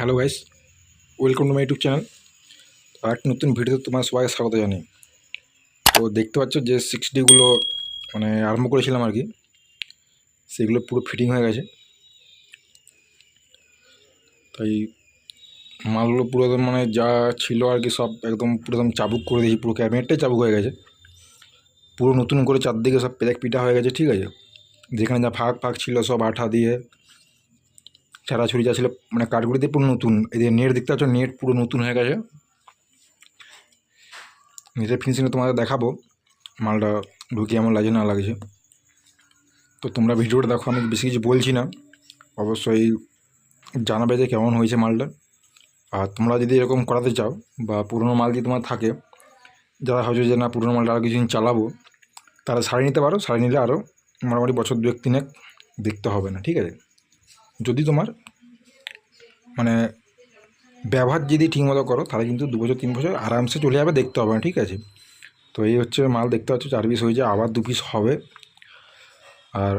Hello guys, welcome to my YouTube channel. আর একটা নতুন ভিডিওতে তোমার সবাইকে স্বাগত জানাই। তো দেখতে পাচ্ছ যে সিক্স ডিগুলো মানে আরম্ভ করেছিলাম আর কি। সেগুলো পুরো ফিটিং হয়ে গেছে। তাই মালগুলো পুরো একদম মানে যা ছিল আর কি সব একদম পুরো একদম চাবুক করে দিয়েছি, পুরো ক্যাবিনেটটাই চাবুক হয়ে গেছে। পুরো নতুন করে চারদিকে সব পেরেক পিটা হয়ে গেছে, ঠিক আছে? যেখানে যা ফাঁক ফাঁক ছিল সব আঠা দিয়ে ছাড়াছুড়ি যা ছিল মানে কাঠগুলিতে পুরো নতুন। এই যে নেট দেখতে পাচ্ছ, নেট পুরো নতুন হয়ে গেছে। নেটের ফিনিশিংয়ে তোমাদের দেখাবো, মালটা ঢুকে এমন লাগে না লাগছে। তো তোমরা ভিডিওটা দেখো, আমি বেশি কিছু বলছি না। অবশ্যই জানাবে যে কেমন হয়েছে মালটা। আর তোমরা যদি এরকম করাতে চাও, বা পুরনো মাল যদি তোমার থাকে, যারা হয়তো যে না, পুরনো মালটা আরও কিছুদিন চালাবো, তারা সারিয়ে নিতে পারো সারিয়ে নিলে আরও মোটামুটি বছর দু এক দেখতে হবে না, ঠিক আছে? যদি তোমার মানে ব্যবহার যদি ঠিকমতো করো, তাহলে কিন্তু দু বছর, তিন বছর আরামসে চলে যাবে, দেখতে হবে ঠিক আছে? তো এই হচ্ছে মাল, দেখতে পাচ্ছ, চার পিস হয়েছে, আবার দু পিস হবে। আর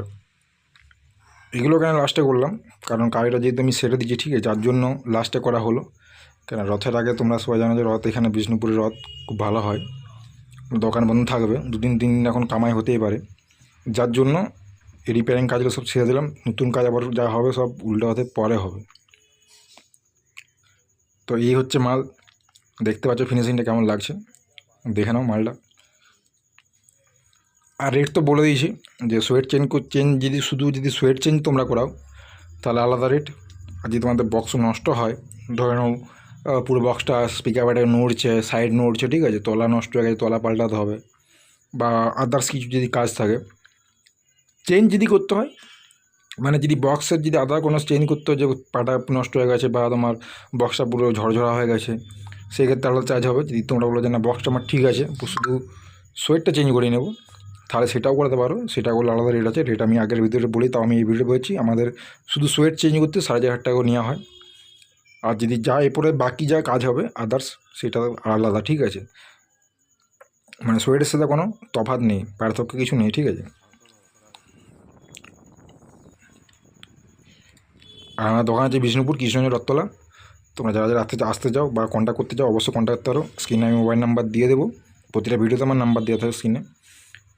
এগুলো কেন লাস্টে করলাম? কারণ গাড়িটা যেহেতু আমি সেরে দিচ্ছি ঠিক আছে, যার জন্য লাস্টে করা হলো। কেন রথের আগে তোমরা সবাই জানো যে রথ এখানে বিষ্ণুপুরের রথ খুব ভালো হয়। দোকান বন্ধ থাকবে, দুদিন, তিন দিন এখন কামাই হতেই পারে। যার জন্য রিপেয়ারিং কাজগুলো সব ছেড়ে দিলাম। নতুন কাজ আবার যা হবে সব উল্টো হতে পরে হবে। তো এই হচ্ছে মাল। দেখতে পাচ্ছ ফিনিশিংটা কেমন লাগছে? দেখে নাও মালটা। আর রেট তো বলে দিয়েছি যে সোয়েট চেন চেঞ্জ যদি শুধু যদি সোয়েট চেঞ্জ তোমরা করাও, তাহলে আলাদা রেট আর যদি তোমাদের বক্স নষ্ট হয়, ধরে নাও পুরো বক্সটা স্পিকার ব্যাটে নড়ছে সাইড নড়ছে, ঠিক আছে? তলা নষ্ট হয়ে গেছে, তলা পাল্টাতে হবে। বা আদার্স কিছু যদি কাজ থাকে চেঞ্জ যদি করতে হয়? মানে যদি বক্সের যদি আদার কোনো চেঞ্জ করতে হয়, যে পাটা নষ্ট হয়ে গেছে বা তোমার বক্সটা পুরো ঝরঝরা হয়ে গেছে, সেক্ষেত্রে আলাদা চার্জ হবে। যদি তোমরা বলো যে না বক্সটা আমার ঠিক আছে শুধু সোয়েটটা চেঞ্জ করে নেব। তাহলে সেটাও করতে পারো। সেটা করলে আলাদা রেট আছে। রেট আমি আগের ভিডিওতে বলি, তাও আমি এই ভিডিও বলেছি। আমাদের শুধু সোয়েট চেঞ্জ করতে সাড়ে চার হাজার টাকা নেওয়া হয়। আর যদি যা এরপরে বাকি যা কাজ হবে আদার্স সেটা আলাদা, ঠিক আছে? মানে সোয়েটের সাথে কোনো তফাৎ নেই, পার্থক্য কিছু নেই, ঠিক আছে? আমার দোকান আছে বিষ্ণুপুর কৃষ্ণগঞ্জ রথতলা, তোমরা যারা যারা আসতে আসতে চাও বা কন্ট্যাক্ট করতে চাও অবশ্যই কন্ট্যাক্ট করতে পারো। স্ক্রিনে আমি মোবাইল নাম্বার দিয়ে দেবো। প্রতিটা ভিডিওতে আমার নাম্বার দেওয়া থাকে স্ক্রিনে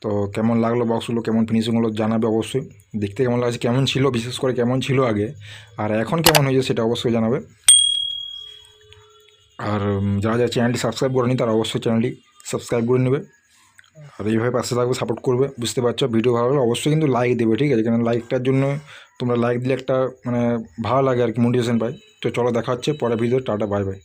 তো কেমন লাগল বক্সগুলো কেমন ফিনিশিং হলো জানাবে অবশ্যই। দেখতে কেমন লাগছে, কেমন ছিল, বিশেষ করে কেমন ছিল আগে। আর এখন কেমন হয়েছে সেটা অবশ্যই জানাবে। আর যারা যারা চ্যানেলটি সাবস্ক্রাইব করেনি, তারা অবশ্যই চ্যানেলটি সাবস্ক্রাইব করে নেবে। আর এইভাবে পাশে থাকবে সাপোর্ট করবে, বুঝতে পারছ? ভিডিও ভালো লাগলে অবশ্যই কিন্তু লাইক দেবে, ঠিক আছে? কারণ লাইকটার জন্য তোমরা লাইক দিলে একটা মানে ভালো লাগে আর কি মোটিভেশন পাই। তো চলো দেখা হচ্ছে পরে ভিডিও টাটা বাই বাই